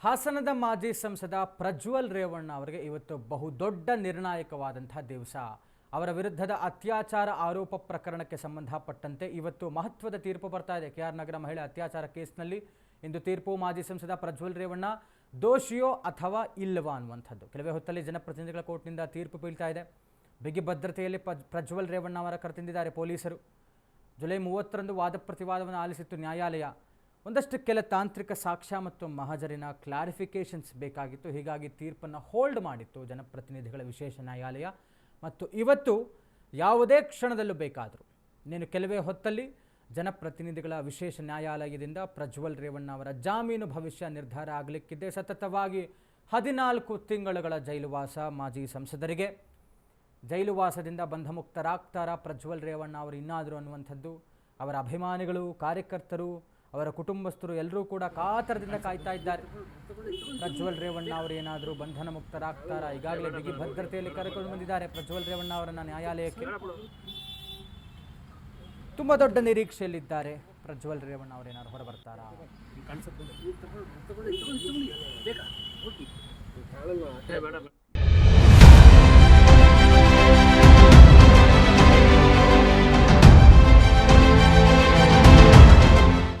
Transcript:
ಹಾಸನದ ಮಾಜಿ ಸಂಸದ ಪ್ರಜ್ವಲ್ ರೇವಣ್ಣ ಅವರಿಗೆ ಇವತ್ತು ಬಹುದೊಡ್ಡ ನಿರ್ಣಾಯಕವಾದಂತಹ ದಿವಸ. ಅವರ ವಿರುದ್ಧದ ಅತ್ಯಾಚಾರ ಆರೋಪ ಪ್ರಕರಣಕ್ಕೆ ಸಂಬಂಧಪಟ್ಟಂತೆ ಇವತ್ತು ಮಹತ್ವದ ತೀರ್ಪು ಬರ್ತಾ ಇದೆ. ಕೆ ಆರ್ ನಗರ ಮಹಿಳೆ ಅತ್ಯಾಚಾರ ಕೇಸ್ನಲ್ಲಿ ಇಂದು ತೀರ್ಪು ಮಾಜಿ ಸಂಸದ ಪ್ರಜ್ವಲ್ ರೇವಣ್ಣ ದೋಷಿಯೋ ಅಥವಾ ಇಲ್ಲವಾ ಅನ್ನುವಂಥದ್ದು. ಕೆಲವೇ ಹೊತ್ತಲ್ಲಿ ಜನಪ್ರತಿನಿಧಿಗಳ ಕೋರ್ಟ್ನಿಂದ ತೀರ್ಪು ಬೀಳ್ತಾ ಇದೆ. ಬಿಗಿ ಭದ್ರತೆಯಲ್ಲಿ ಪ್ರಜ್- ಪ್ರಜ್ವಲ್ ರೇವಣ್ಣ ಅವರ ಕರೆತಂದಿದ್ದಾರೆ ಪೊಲೀಸರು. ಜುಲೈ ಮೂವತ್ತರಂದು ವಾದ ಪ್ರತಿವಾದವನ್ನು ಆಲಿಸಿತ್ತು ನ್ಯಾಯಾಲಯ. ಒಂದಷ್ಟು ಕೆಲ ತಾಂತ್ರಿಕ ಸಾಕ್ಷ್ಯ ಮತ್ತು ಮಹಜರಿನ ಕ್ಲಾರಿಫಿಕೇಷನ್ಸ್ ಬೇಕಾಗಿತ್ತು. ಹೀಗಾಗಿ ತೀರ್ಪನ್ನು ಹೋಲ್ಡ್ ಮಾಡಿತ್ತು ಜನಪ್ರತಿನಿಧಿಗಳ ವಿಶೇಷ ನ್ಯಾಯಾಲಯ. ಮತ್ತು ಇವತ್ತು ಯಾವುದೇ ಕ್ಷಣದಲ್ಲೂ ಬೇಕಾದರೂ, ನೀನು ಕೆಲವೇ ಹೊತ್ತಲ್ಲಿ ಜನಪ್ರತಿನಿಧಿಗಳ ವಿಶೇಷ ನ್ಯಾಯಾಲಯದಿಂದ ಪ್ರಜ್ವಲ್ ರೇವಣ್ಣ ಅವರ ಜಾಮೀನು ಭವಿಷ್ಯ ನಿರ್ಧಾರ ಆಗಲಿಕ್ಕಿದ್ದೆ ಸತತವಾಗಿ ಹದಿನಾಲ್ಕು ತಿಂಗಳುಗಳ ಜೈಲುವಾಸ ಮಾಜಿ ಸಂಸದರಿಗೆ. ಜೈಲುವಾಸದಿಂದ ಬಂಧಮುಕ್ತರಾಗ್ತಾರ ಪ್ರಜ್ವಲ್ ರೇವಣ್ಣ ಅವರು ಇನ್ನಾದರೂ ಅನ್ನುವಂಥದ್ದು? ಅವರ ಅಭಿಮಾನಿಗಳು, ಕಾರ್ಯಕರ್ತರು ಅವರ ಕುಟುಂಬಸ್ಥರು ಎಲ್ಲರೂ ಕೂಡ ಕಾತರದಿಂದ ಕಾಯ್ತಾ ಇದ್ದಾರೆ. ಪ್ರಜ್ವಲ್ ರೇವಣ್ಣ ಅವರು ಏನಾದರೂ ಬಂಧನ ಮುಕ್ತರಾಗ್ತಾರಾ? ಈಗಾಗಲೇ ಬಿಗಿ ಭದ್ರತೆಯಲ್ಲಿ ಕರೆಕೊಂಡು ಬಂದಿದ್ದಾರೆ. ಪ್ರಜ್ವಲ್ ರೇವಣ್ಣ ಅವರನ್ನು ನ್ಯಾಯಾಲಯಕ್ಕೆ ತುಂಬ ದೊಡ್ಡ ನಿರೀಕ್ಷೆಯಲ್ಲಿದ್ದಾರೆ. ಪ್ರಜ್ವಲ್ ರೇವಣ್ಣ ಅವರು ಏನಾದ್ರು ಬೇಡ ಬೇಡ